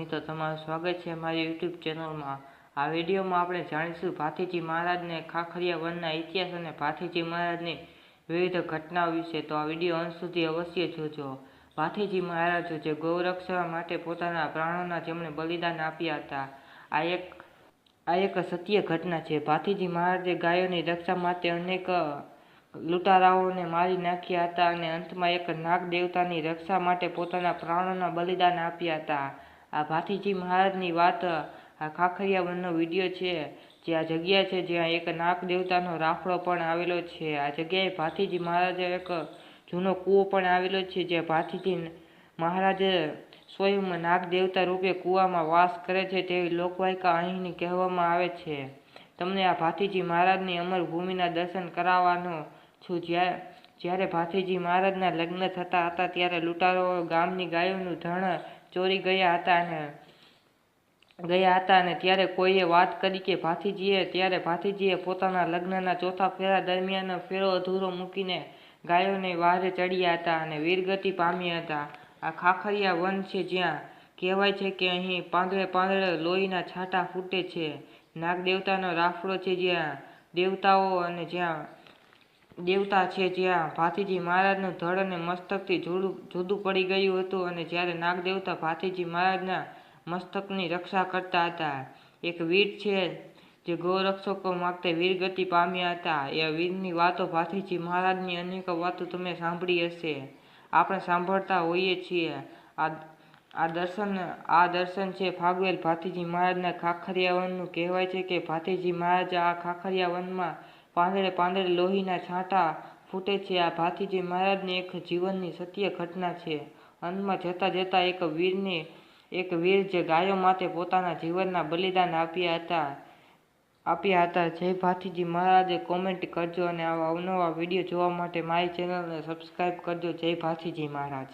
મિત્રો, તમારું સ્વાગત છે મારી યુટ્યુબ ચેનલમાં આ વિડીયોમાં આપણે જાણીશું ભાથીજી મહારાજને ખાખરિયા વનના ઇતિહાસ અને ભાથીજી મહારાજની વિવિધ ઘટનાઓ વિશે. તો આ વીડિયો અંત સુધી અવશ્ય જોજો. ભાથીજી મહારાજ જે ગૌરક્ષા માટે પોતાના પ્રાણોના જેમણે બલિદાન આપ્યા હતા, આ એક આ એક સત્ય ઘટના છે. ભાથીજી મહારાજે ગાયોની રક્ષા માટે અનેક લૂંટારાઓને મારી નાખ્યા હતા અને અંતમાં એક નાગ દેવતાની રક્ષા માટે પોતાના પ્રાણોના બલિદાન આપ્યા હતા. આ ભાથીજી મહારાજની વાત, આ ખાખરિયા વનનો વીડિયો છે, જે આ જગ્યા છે જ્યાં એક નાગ દેવતાનો રાફડો પણ આવેલો છે. આ જગ્યાએ ભાથીજી મહારાજે એક જૂનો કૂવો પણ આવેલો છે જે ભાથીજી મહારાજે સ્વયં નાગ દેવતા રૂપે કૂવામાં વાસ કરે છે તેવી લોકવાયકા અહીંની કહેવામાં આવે છે. તમને આ ભાથીજી મહારાજની અમર ભૂમિના દર્શન કરાવવાનો છું. જ્યારે જ્યારે ભાથીજી મહારાજના લગ્ન થતા હતા, ત્યારે લૂંટારો ગામની ગાયોનું ધણ ચોરી ગયા હતા અને ગયા હતા અને ત્યારે કોઈએ વાત કરી કે ભાથીજીએ, ત્યારે ભાથીજીએ પોતાના લગ્નના ચોથા ફેરા દરમિયાન ફેરો અધૂરો મૂકીને ગાયોને વારે ચડ્યા હતા અને વીરગતિ પામ્યા હતા. આ ખાખરિયા વન છે જ્યાં કહેવાય છે કે અહીં પાંદડે પાંદડે લોહીના છાંટા ફૂટે છે. નાગ દેવતાનો રાફડો છે જ્યાં દેવતાઓ અને જ્યાં દેવતા છે જ્યાં ભાથીજી મહારાજનું ધડ અને મસ્તકથી જુદું પડી ગયું હતું અને જ્યારે નાગદેવતા ભાથીજી મહારાજના મસ્તકની રક્ષા કરતા હતા, એક વીર છે જે ગૌરક્ષકો માગતે વીરગતિ પામ્યા હતા. એ વીરની વાતો ભાથીજી મહારાજની અનેક વાતો તમે સાંભળી હશે. આપણે સાંભળતા હોઈએ છીએ. આ આ દર્શન આ દર્શન છે ફાગવેલ ભાથીજી મહારાજના ખાખરિયા વનનું કહેવાય છે કે ભાથીજી મહારાજ આ ખાખરિયા વનમાં પાંદડે પાંદડે લોહીના છાંટા ફૂટે છે. આ ભાતીજી મહારાજની એક જીવનની સત્ય ઘટના છે. અંતમાં જતાં જતાં એક વીરને, એક વીર જે ગાયો માટે પોતાના જીવનના બલિદાન આપ્યા હતા આપ્યા હતા. જય ભાથીજી મહારાજે કોમેન્ટ કરજો અને આવા અવનવા વીડિયો જોવા માટે મારી ચેનલને સબસ્ક્રાઈબ કરજો. જય ભાથીજી મહારાજ.